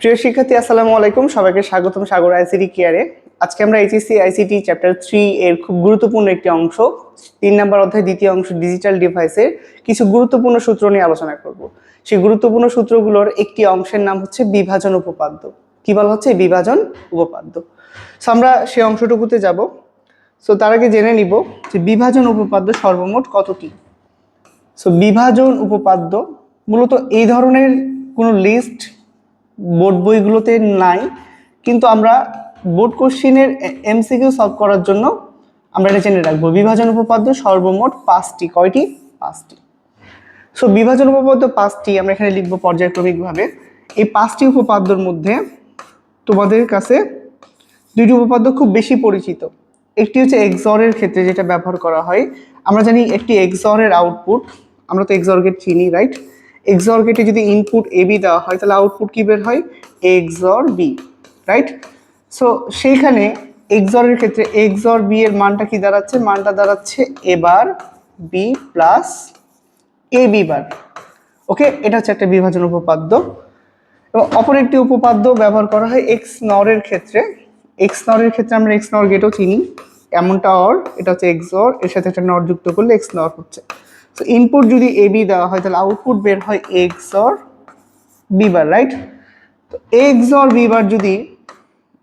প্রিয় শিক্ষার্থী, আসসালামু আলাইকুম। সবাইকে স্বাগতম সাগর আইসিটি কেয়ারে আজকে আমরা এইচএসসি আইসিটি চ্যাপ্টার থ্রি এর খুব গুরুত্বপূর্ণ একটি অংশ, তিন নম্বর অধ্যায়, দ্বিতীয় অংশ ডিজিটাল ডিভাইসের কিছু গুরুত্বপূর্ণ সূত্র নিয়ে আলোচনা করব। সেই গুরুত্বপূর্ণ সূত্রগুলোর একটি অংশের নাম হচ্ছে বিভাজন উপপাদ্য। কি বলা হচ্ছে? বিভাজন উপপাদ্য। সো আমরা সেই অংশটুকুতে যাব। সো তার আগে জেনে নিব যে বিভাজন উপপাদ্য সর্বমোট কতটি সো বিভাজন উপপাদ্য মূলত এই ধরনের কোনো লিস্ট বোর্ড বইগুলোতে নাই, কিন্তু আমরা বোর্ড কোশ্চিনের এমসিকিউ সলভ করার জন্য আমরা এটা জেনে রাখব। বিভাজন উপপাদ্য সর্বমোট পাঁচটি, কয়টি? পাঁচটি। সো বিভাজন উপপাদ্য পাঁচটি আমরা এখানে লিখব পর্যায়ক্রমিকভাবে। এই পাঁচটি উপপাদ্যর মধ্যে তোমাদের কাছে দুইটি উপপাদ্য খুব বেশি পরিচিত। একটি হচ্ছে এক্সরের ক্ষেত্রে যেটা ব্যবহার করা হয়। আমরা জানি একটি এক্সরের আউটপুট, আমরা তো এক্সর গেট চিনি, রাইট? এক্সর গেটে যদি ইনপুট এ বি দেওয়া হয়, তাহলে আউটপুট কী বের হয়? এক্সর বি রাইট সো সেইখানে এক্সরের ক্ষেত্রে এক্সর বি এর মানটা কি দাঁড়াচ্ছে? মানটা দাঁড়াচ্ছে এবার B plus A B bar okay এটা হচ্ছে একটা বিভাজন উপপাদ্য। এবং অপর একটি উপপাদ্য ব্যবহার করা হয় এক্স নরের ক্ষেত্রে। এক্স নরের ক্ষেত্রে আমরা এক্স নর গেটও চিনি। এমনটা অর এটা হচ্ছে এক্স অর এর সাথে একটা নর যুক্ত করলে এক্স নর হচ্ছে। তো ইনপুট যদি এ বি দেওয়া হয়, তাহলে আউটপুট বের হয় X or B bar right তো এক্স অর বি বার যদি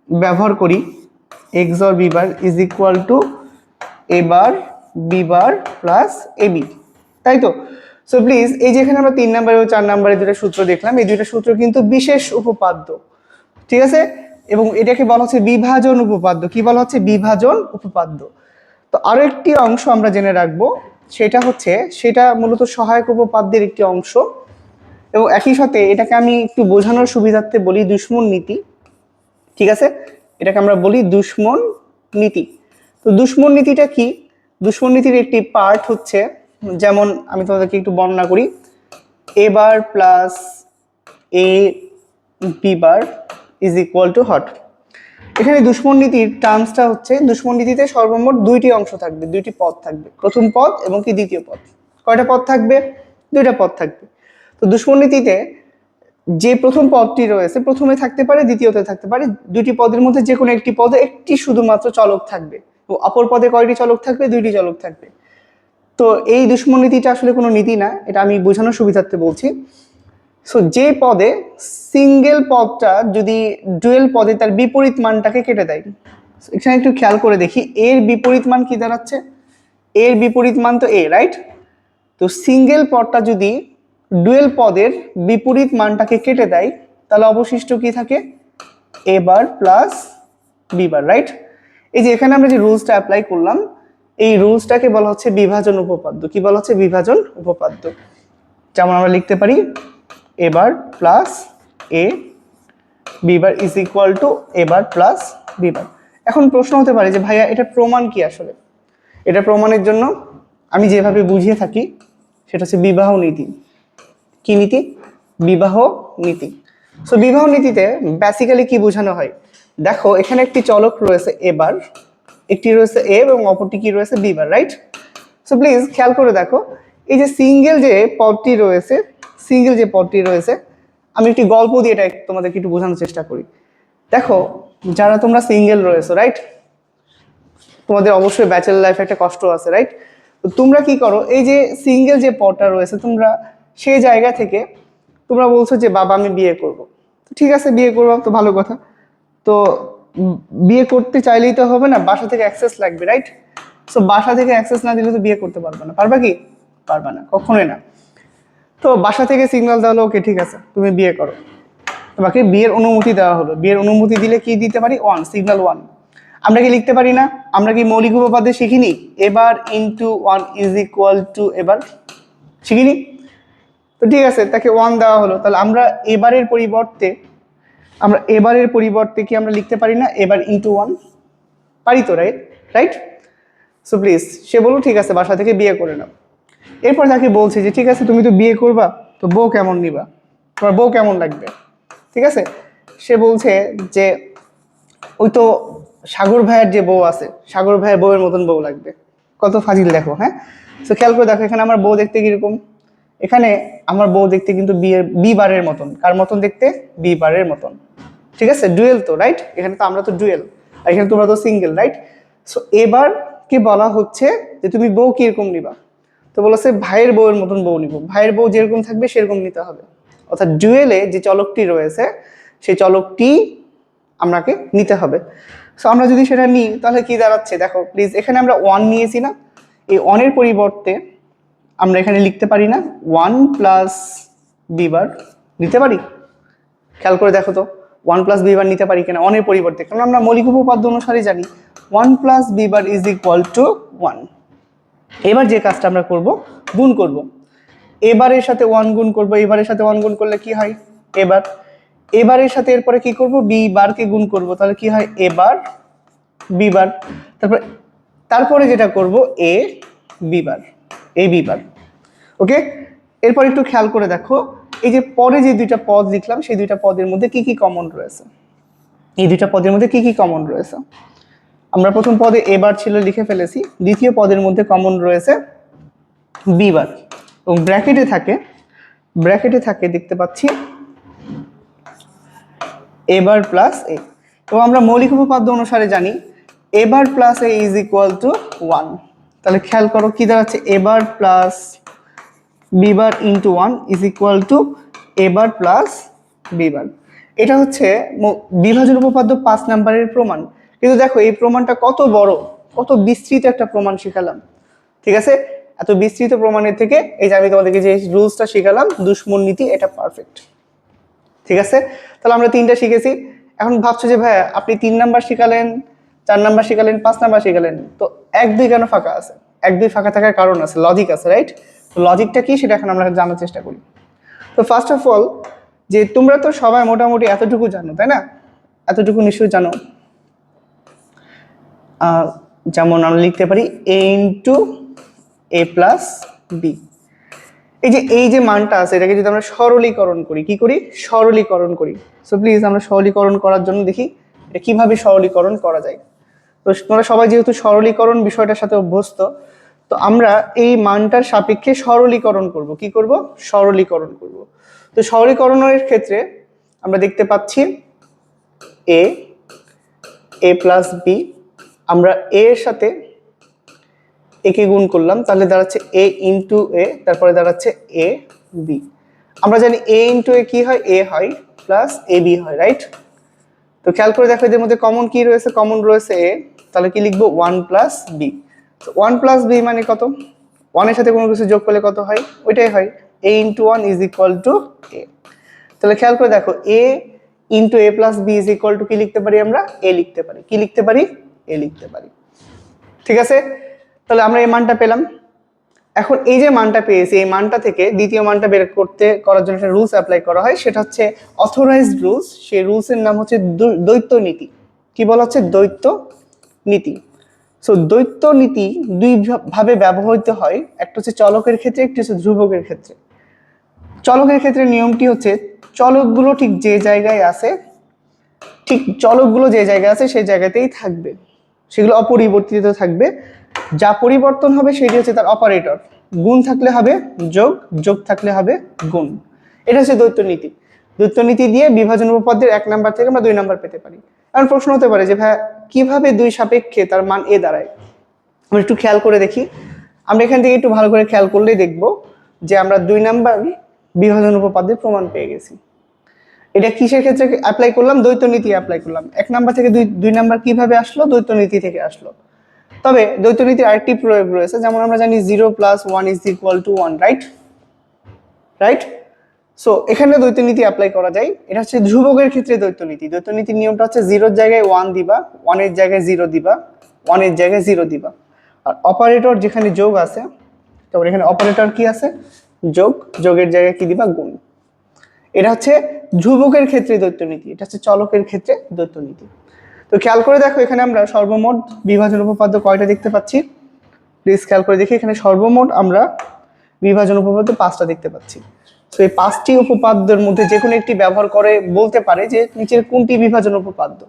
ব্যবহার করি X or B bar is equal to A bar B bar plus A B তাই তো? সো প্লিজ এই যেখানে আমরা তিন নাম্বার এবং চার নাম্বারের দুটো সূত্র দেখলাম, এই দুটো সূত্র কিন্তু বিশেষ উপপাদ্য, ঠিক আছে? এবং এটাকে বলা হচ্ছে বিভাজন উপপাদ্য। কি বলা হচ্ছে? বিভাজন উপপাদ্য। তো আরও একটি অংশ আমরা জেনে রাখব। সেটা হচ্ছে সেটা মূলত সহায়ক উপপাদ্যের একটি অংশ। এবং একই সাথে এটাকে আমি একটু বোঝানোর সুবিধার্থে বলি দুশ্মন নীতি। ঠিক আছে? এটাকে আমরা বলি দুশ্মন নীতি। তো দুশ্মন নীতিটা কি? দুশ্মন নীতির একটি পার্ট হচ্ছে, যেমন আমি তোমাদেরকে একটু বর্ণনা করি A bar plus A B bar is equal to hot এখানে দুশ্মন নীতির টার্মসটা হচ্ছে, দুশ্মন নীতিতে সর্বমোট দুইটি অংশ থাকবে, দুইটি পদ থাকবে। প্রথম পদ এবং কি দ্বিতীয় পদ। কয়টা পদ থাকবে? দুইটা পদ থাকবে। তো দুশ্মন নীতিতে যে প্রথম পদটি রয়েছে, প্রথমে থাকতে পারে, দ্বিতীয়তে থাকতে পারে, দুইটি পদের মধ্যে যে কোনো একটি পদে একটি শুধুমাত্র চলক থাকবে। তো অপর পদে কয়টি চলক থাকবে? দুইটি চলক থাকবে। তো এই দুশ্মন নীতিটা আসলে কোনো নীতি না, এটা আমি বোঝানোর সুবিধার্থে বলছি। সো যে পদে সিঙ্গেল পদটা যদি ডুয়েল পদে তার বিপরীত মানটাকে কেটে দেয়। এখানে একটু খেয়াল করে দেখি, এর বিপরীত মান কি দাঁড়াচ্ছে? এর বিপরীত মান তো এ রাইট তো সিঙ্গেল পদটা যদি ডুয়েল পদের বিপরীত মানটাকে কেটে দেয়, তাহলে অবশিষ্ট কি থাকে? A bar plus B bar right এই যে এখানে আমরা যে রুলসটা অ্যাপ্লাই করলাম, এই রুলসটাকে বলা হচ্ছে বিভাজন উপপাদ্য। কি বলা হচ্ছে? বিভাজন উপপাদ্য। যেমন আমরা লিখতে পারি A bar plus A B bar is equal to A bar plus B bar এখন প্রশ্ন হতে পারে যে ভাইয়া এটা প্রমাণ কি আসলে? এটা প্রমাণের জন্য আমি যেভাবে বুঝিয়ে থাকি, সেটা হচ্ছে বিবাহ নীতি। কি নীতি? বিবাহ নীতি। সো বিবাহ নীতিতে বেসিক্যালি কি বোঝানো হয়? দেখো, এখানে একটি চলক রয়েছে এবার একটি রয়েছে এ এবং অপরটি কি রয়েছে বিবার রাইট সো প্লিজ খেয়াল করে দেখো, এই যে সিঙ্গেল যে পদটি রয়েছে সিঙ্গেল যে পদটি রয়েছে, আমি একটি গল্প দিয়ে এটা তোমাদেরকে একটু বোঝানোর চেষ্টা করি। দেখো, যারা তোমরা সিঙ্গেল রয়েছো রাইট তোমাদের অবশ্যই ব্যাচেলার লাইফে একটা কষ্ট আছে রাইট তো তোমরা কি করো, এই যে সিঙ্গেল যে পদটা রয়েছে, তোমরা সেই জায়গা থেকে তোমরা বলছো যে, বাবা, আমি বিয়ে করব। তো ঠিক আছে, বিয়ে করব তো ভালো কথা। তো বিয়ে করতে চাইলেই তো হবে না, বাসা থেকে অ্যাক্সেস লাগবে রাইট সো বাসা থেকে অ্যাক্সেস না দিলে তো বিয়ে করতে পারবে না। পারবা কি? পারবা না, কখনোই না। তো বাসা থেকে সিগনাল দেওয়া হলো, ওকে, ঠিক আছে, তুমি বিয়ে করো। তোমাকে বিয়ের অনুমতি দেওয়া হলো। বিয়ের অনুমতি দিলে কি দিতে পারি? ওয়ান সিগনাল ওয়ান আমরা কি লিখতে পারি না? আমরা কি মৌলিক উপপাদ্য শিখিনি? A bar into one is equal to A bar শিখিনি? তো ঠিক আছে, তাকে ওয়ান দেওয়া হলো। তাহলে আমরা এবারের পরিবর্তে, আমরা এবারের পরিবর্তে কি আমরা লিখতে পারি না? এবার ইনটু ওয়ান পারি তো রাইট রাইট সো প্লিজ সে বলল, ঠিক আছে, বাসা থেকে বিয়ে করে নাও। এরপর তাকে বলছে যে, ঠিক আছে, তুমি তো বিয়ে করবা, তো বউ কেমন নিবা? তোমার বউ কেমন লাগবে? ঠিক আছে? সে বলছে যে, ওই তো সাগর ভাইয়ের যে বউ আছে, সাগর ভাইয়ের বউয়ের মতন বউ লাগবে। কত ফাজিল দেখো হ্যাঁ? তো খেয়াল করে দেখো, এখানে আমার বউ দেখতে কীরকম? এখানে আমার বউ দেখতে কিন্তু বিয়ের বি বারের মতন। কার মতন দেখতে? বি বারের মতন। ঠিক আছে? ডুয়েল তো রাইট এখানে তো আমরা তো ডুয়েল, আর এখানে তোমরা তো সিঙ্গেল রাইট সো এবার কি বলা হচ্ছে যে, তুমি বউ কীরকম নিবা? তো বলেছে, ভাইয়ের বউয়ের মতন বউ নিব। ভাইয়ের বউ যেরকম থাকবে, সেরকম নিতে হবে। অর্থাৎ ডুয়েলে যে চলকটি রয়েছে, সেই চলকটি আমাকে নিতে হবে। সো আমরা যদি সেটা নিই, তাহলে কি দাঁড়াচ্ছে? দেখো প্লিজ এখানে আমরা ওয়ান নিয়েছি না। এই ওয়ানের পরিবর্তে আমরা এখানে লিখতে পারি না ওয়ান প্লাস বিবার নিতে পারি? খেয়াল করে দেখো তো ওয়ান প্লাস বিবার নিতে পারি কিনা ওয়ানের পরিবর্তে। কারণ আমরা মৌলিক উপপাদ্য অনুসারে জানি one plus B bar is equal to one এবার যে কাজটা আমরা করব, গুণ করব। এবারের সাথে ওয়ান গুণ করব, এবারের সাথে ওয়ান গুণ করলে কি হয়? এবার। এবারের সাথে এরপরে কি করব? বি বারকে গুণ করব, তাহলে কি হয়? এবার বি বার তারপর, তারপরে যেটা করব এ বি বার এ বি বার ওকে এরপর একটু খেয়াল করে দেখো, এই যে পরে যে দুইটা পদ লিখলাম, সেই দুইটা পদের মধ্যে কি কি কমন রয়েছে? এই দুইটা পদের মধ্যে কি কি কমন রয়েছে? আমরা প্রথম পদে এবার ছিল লিখে ফেলেছি। দ্বিতীয় পদের মধ্যে কমন রয়েছে বিবার এবং ব্র্যাকেটে থাকে ব্র্যাকেটে থাকে দেখতে পাচ্ছি এবার প্লাস এ এবং আমরা মৌলিক উপপাদ্য অনুসারে জানি A bar plus A is equal to one তাহলে খেয়াল করো কি দাঁড়াচ্ছে? A bar plus B bar into one is equal to A bar plus B bar এটা হচ্ছে বিভাজন উপপাদ্য পাঁচ নাম্বারের প্রমাণ। কিন্তু দেখো, এই প্রমাণটা কত বড়, কত বিস্তৃত একটা প্রমাণ শিখালাম। ঠিক আছে? এত বিস্তৃত প্রমাণের থেকে এই যে আমি তোমাদেরকে যে রুলসটা শিখালাম, দুশ্মন নীতি, এটা পারফেক্ট ঠিক আছে? তাহলে আমরা তিনটা শিখেছি। এখন ভাবছ যে, ভাইয়া, আপনি তিন নাম্বার শিখালেন, চার নাম্বার শিখালেন, পাঁচ নাম্বার শিখালেন, তো এক দুই কেন ফাঁকা আছে? এক দুই ফাঁকা থাকার কারণ আছে লজিক আছে রাইট তো লজিকটা কি, সেটা এখন আমরা জানার চেষ্টা করি। তো ফার্স্ট অফ অল যে তোমরা তো সবাই মোটামুটি এতটুকু জানো, তাই না? এতটুকু নিশ্চয়ই জানো। যেমন আমরা লিখতে পারি A into A plus B এই যে এই যে মানটা আছে, এটাকে যদি আমরা সরলীকরণ করি, কি করি? সরলীকরণ করি। সো প্লিজ আমরা সরলীকরণ করার জন্য দেখি, এটা কীভাবে সরলীকরণ করা যায়। তো তোমরা সবাই যেহেতু সরলীকরণ বিষয়টার সাথে অভ্যস্ত, তো আমরা এই মানটার সাপেক্ষে সরলীকরণ করব। কি করব? সরলীকরণ করব। তো সরলীকরণের ক্ষেত্রে আমরা দেখতে পাচ্ছি এ এ প্লাস বি আমরা এ এর সাথে একে গুণ করলাম, তাহলে দাঁড়াচ্ছে এ ইন্টু এ তারপরে দাঁড়াচ্ছে এ বি আমরা জানি এ ইন্টু এ কি হয়? এ হয় প্লাস এ বি হয় রাইট তো খেয়াল করে দেখো এদের মধ্যে কমন কি রয়েছে? কমন রয়েছে এ তাহলে কি লিখব? ওয়ান প্লাস বি তো ওয়ান প্লাস বি মানে কত? ওয়ানের সাথে কোনো কিছু যোগ করলে কত হয়? ওইটাই হয়। A into one is equal to A তাহলে খেয়াল করে দেখো A into A plus B is equal to কি লিখতে পারি আমরা? এ লিখতে পারি। কি লিখতে পারি? এ লিখতে পারি। ঠিক আছে? তাহলে আমরা এই মানটা পেলাম। এখন এই যে মানটা পেয়েছি, এই মানটা থেকে দ্বিতীয় মানটা বের করতে, করার জন্য একটা রুলস অ্যাপ্লাই করা হয়। সেটা হচ্ছে অথরাইজড রুলস সেই রুলসের নাম হচ্ছে দ্বৈ- দ্বৈত নীতি। কি বলা হচ্ছে? দ্বৈত নীতি। সো দ্বৈত নীতি দুই ভাবে ব্যবহৃত হয়। একটা হচ্ছে চলকের ক্ষেত্রে, একটি হচ্ছে ধ্রুবকের ক্ষেত্রে। চলকের ক্ষেত্রে নিয়মটি হচ্ছে, চলকগুলো ঠিক যে জায়গায় আছে, ঠিক চলকগুলো যে জায়গায় আছে, সেই জায়গাতেই থাকবে। সেগুলো অপরিবর্তিত থাকবে। যা পরিবর্তন হবে সেটি হচ্ছে তার অপারেটর গুণ থাকলে হবে যোগ যোগ থাকলে হবে গুণ। এটা হচ্ছে দ্বৈত নীতি। দ্বৈত নীতি দিয়ে বিভাজন উপপাদ্যের এক নাম্বার থেকে আমরা দুই নাম্বার পেতে পারি। এখন প্রশ্ন হতে পারে যে ভাই কীভাবে দুই সাপেক্ষে তার মান এ দাঁড়ায়? আমরা একটু খেয়াল করে দেখি। আমরা এখান থেকে একটু ভালো করে খেয়াল করলেই দেখব যে আমরা দুই নাম্বার বিভাজন উপপাদ্যের প্রমাণ পেয়ে গেছি। এটা কিসের ক্ষেত্রে অ্যাপ্লাই করলাম? দ্বৈত নীতি অ্যাপ্লাই করলাম। এক নাম্বার থেকে দুই দুই নাম্বার কীভাবে আসলো? দ্বৈত নীতি থেকে আসলো। তবে দ্বৈত নীতির আরেকটি প্রয়োগ রয়েছে, যেমন আমরা জানি zero plus one is equal to one right right so এখানে দ্বৈত নীতি অ্যাপ্লাই করা যায়। এটা হচ্ছে ধ্রুবকের ক্ষেত্রে দ্বৈত নীতি। দ্বৈত নীতির নিয়মটা হচ্ছে জিরোর জায়গায় ওয়ান দিবা ওয়ানের জায়গায় জিরো দিবা ওয়ানের জায়গায় জিরো দিবা। আর অপারেটর যেখানে যোগ আছে, তারপর এখানে অপারেটর কি আছে? যোগ। যোগের জায়গায় কি দিবা? গুণ। এটা হচ্ছে ধ্রুবকের ক্ষেত্রে দ্বৈত নীতি এটা হচ্ছে চলকের ক্ষেত্রে দ্বৈত নীতি তো খেয়াল করে দেখো, এখানে আমরা সর্বমোট বিভাজন উপপাদ্য কয়টা দেখতে পাচ্ছি? প্লিজ খেয়াল করে দেখি, এখানে সর্বমোট আমরা বিভাজন উপপাদ্য পাঁচটা দেখতে পাচ্ছি। তো এই পাঁচটি উপপাদ্যের মধ্যে যে কোনো একটি ব্যবহার করে বলতে পারে যে নিচের কোনটি বিভাজন উপপাদ্য,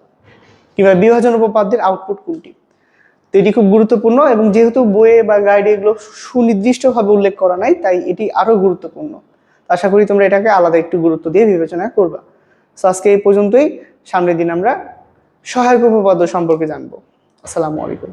কিংবা বিভাজন উপপাদ্যের আউটপুট কোনটি। তো এটি খুব গুরুত্বপূর্ণ এবং যেহেতু বইয়ে বা গাইডে এগুলো সুনির্দিষ্টভাবে উল্লেখ করা নাই, তাই এটি আরও গুরুত্বপূর্ণ। আশা করি তোমরা এটাকে আলাদা একটু গুরুত্ব দিয়ে বিবেচনা করবা। সো আজকে এই পর্যন্তই। সামনের দিন আমরা সহায়ক উপপাদ্য সম্পর্কে জানব। আসসালামু আলাইকুম।